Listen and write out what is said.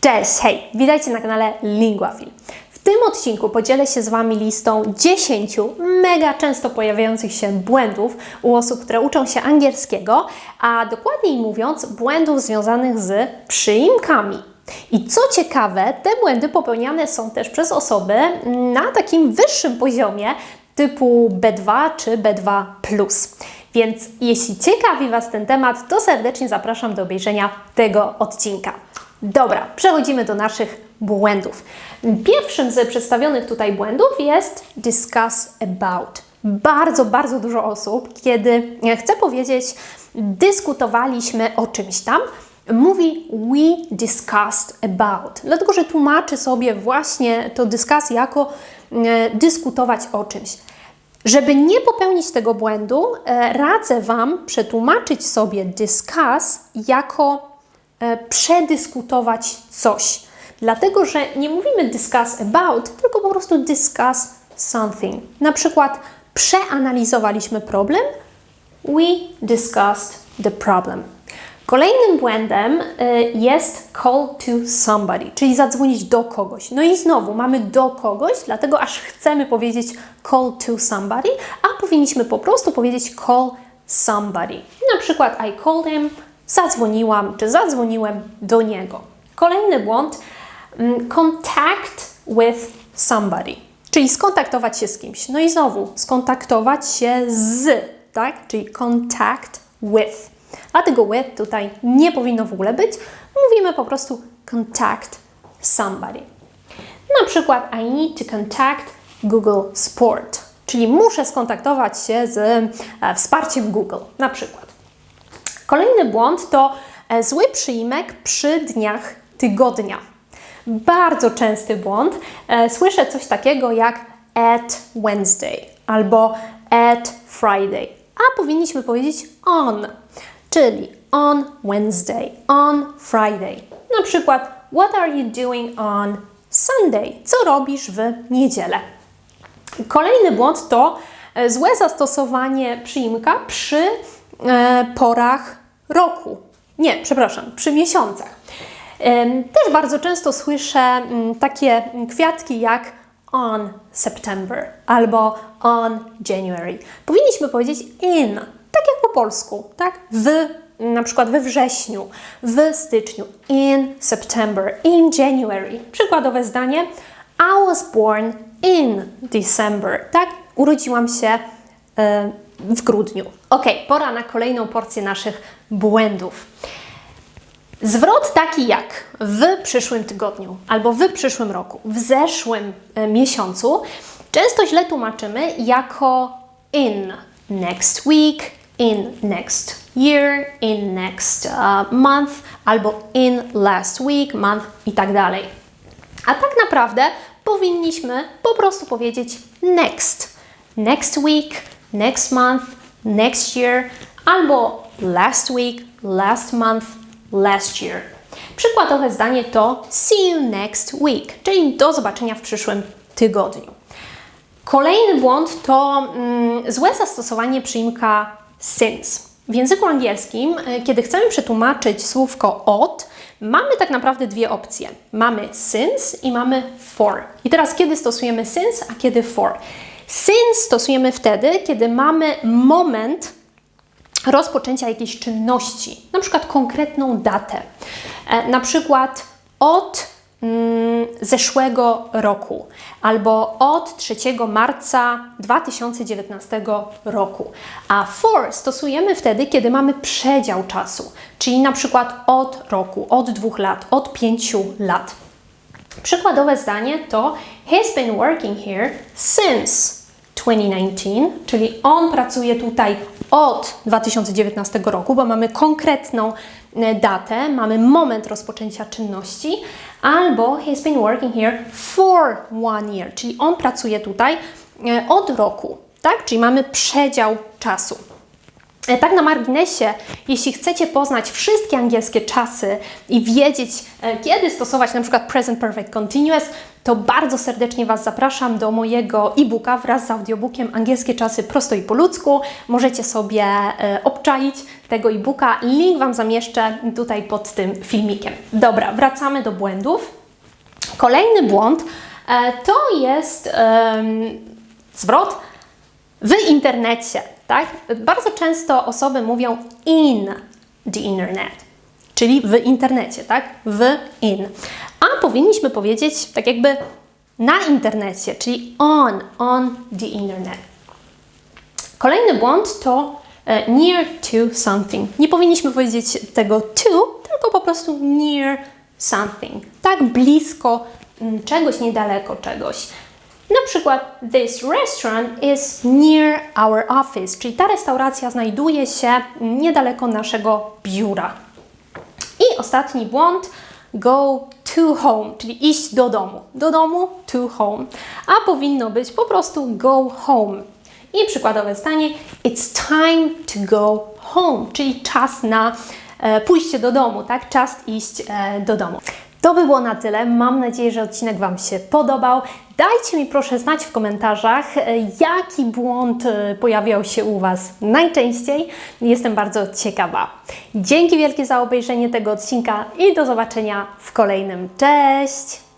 Cześć, hej! Witajcie na kanale Linguafil. W tym odcinku podzielę się z Wami listą 10 mega często pojawiających się błędów u osób, które uczą się angielskiego, a dokładniej mówiąc błędów związanych z przyimkami. I co ciekawe, te błędy popełniane są też przez osoby na takim wyższym poziomie typu B2 czy B2. Więc jeśli ciekawi Was ten temat, to serdecznie zapraszam do obejrzenia tego odcinka. Dobra, przechodzimy do naszych błędów. Pierwszym z przedstawionych tutaj błędów jest discuss about. Bardzo, bardzo dużo osób, kiedy chcę powiedzieć, dyskutowaliśmy o czymś tam, mówi we discussed about, dlatego że tłumaczy sobie właśnie to discuss jako e, dyskutować o czymś. Żeby nie popełnić tego błędu, e, radzę Wam przetłumaczyć sobie discuss jako e, przedyskutować coś. Dlatego, że nie mówimy discuss about, tylko po prostu discuss something. Na przykład przeanalizowaliśmy problem, we discussed the problem. Kolejnym błędem y, jest call to somebody, czyli zadzwonić do kogoś. No i znowu mamy do kogoś, dlatego aż chcemy powiedzieć call to somebody, a powinniśmy po prostu powiedzieć call somebody. Na przykład I called him, zadzwoniłam czy zadzwoniłem do niego. Kolejny błąd mm, contact with somebody, czyli skontaktować się z kimś. No i znowu skontaktować się z, tak? Czyli contact with. A tego with tutaj nie powinno w ogóle być. Mówimy po prostu contact somebody. Na przykład I need to contact Google Sport, czyli muszę skontaktować się z e, wsparciem Google, na przykład. Kolejny błąd to e, zły przyimek przy dniach tygodnia. Bardzo częsty błąd. E, słyszę coś takiego jak at Wednesday albo at Friday, a powinniśmy powiedzieć on czyli on Wednesday, on Friday. Na przykład, what are you doing on Sunday? Co robisz w niedzielę? Kolejny błąd to e, złe zastosowanie przyimka przy e, porach roku. Nie, przepraszam, przy miesiącach. Też bardzo często słyszę mm, takie kwiatki jak on September albo on January. Powinniśmy powiedzieć in, tak jak po polsku, tak? W na przykład we wrześniu, w styczniu, in September, in January. Przykładowe zdanie: I was born in December, tak? Urodziłam się e, w grudniu. Ok, pora na kolejną porcję naszych błędów. Zwrot taki jak w przyszłym tygodniu albo w przyszłym roku, w zeszłym e, miesiącu, często źle tłumaczymy jako in next week, in next year, in next uh, month albo in last week, month i tak dalej. A tak naprawdę powinniśmy po prostu powiedzieć next. Next week, next month, next year albo last week, last month, last year. Przykładowe zdanie to see you next week, czyli do zobaczenia w przyszłym tygodniu. Kolejny błąd to mm, złe zastosowanie przyimka since. W języku angielskim, e, kiedy chcemy przetłumaczyć słówko od, mamy tak naprawdę dwie opcje. Mamy since i mamy for. I teraz kiedy stosujemy since, a kiedy for? Since stosujemy wtedy, kiedy mamy moment rozpoczęcia jakiejś czynności, na przykład konkretną datę. E, na przykład od Mm, zeszłego roku albo od 3 marca 2019 roku. A for stosujemy wtedy, kiedy mamy przedział czasu, czyli na przykład od roku, od dwóch lat, od pięciu lat. Przykładowe zdanie to He's been working here since 2019, czyli on pracuje tutaj od 2019 roku, bo mamy konkretną e, datę, mamy moment rozpoczęcia czynności, albo he's been working here for one year, czyli on pracuje tutaj e, od roku, tak? Czyli mamy przedział czasu. E, Tak na marginesie, jeśli chcecie poznać wszystkie angielskie czasy i wiedzieć, e, kiedy stosować na przykład present perfect continuous, to bardzo serdecznie Was zapraszam do mojego e-booka wraz z audiobookiem Angielskie czasy prosto i po ludzku. Możecie sobie e, obczaić tego e-booka. Link Wam zamieszczę tutaj pod tym filmikiem. Dobra, wracamy do błędów. Kolejny błąd to jest em, zwrot w internecie, tak? Bardzo często osoby mówią in the internet, czyli w internecie, tak? W in. A powinniśmy powiedzieć tak jakby na internecie, czyli on, on the internet. Kolejny błąd to e, near to something. Nie powinniśmy powiedzieć tego to, tylko po prostu near something. Tak blisko mm, czegoś, niedaleko czegoś. Na przykład, this restaurant is near our office, czyli ta restauracja znajduje się niedaleko naszego biura. I ostatni błąd, go to home, czyli iść do domu. Do domu, to home. A powinno być po prostu go home. I przykładowe zdanie, it's time to go home, czyli czas na e, pójście do domu, tak? Czas iść e, do domu. To by było na tyle. Mam nadzieję, że odcinek Wam się podobał. Dajcie mi proszę znać w komentarzach, e, jaki błąd e, pojawiał się u Was najczęściej. Jestem bardzo ciekawa. Dzięki wielkie za obejrzenie tego odcinka i do zobaczenia w kolejnym. Cześć!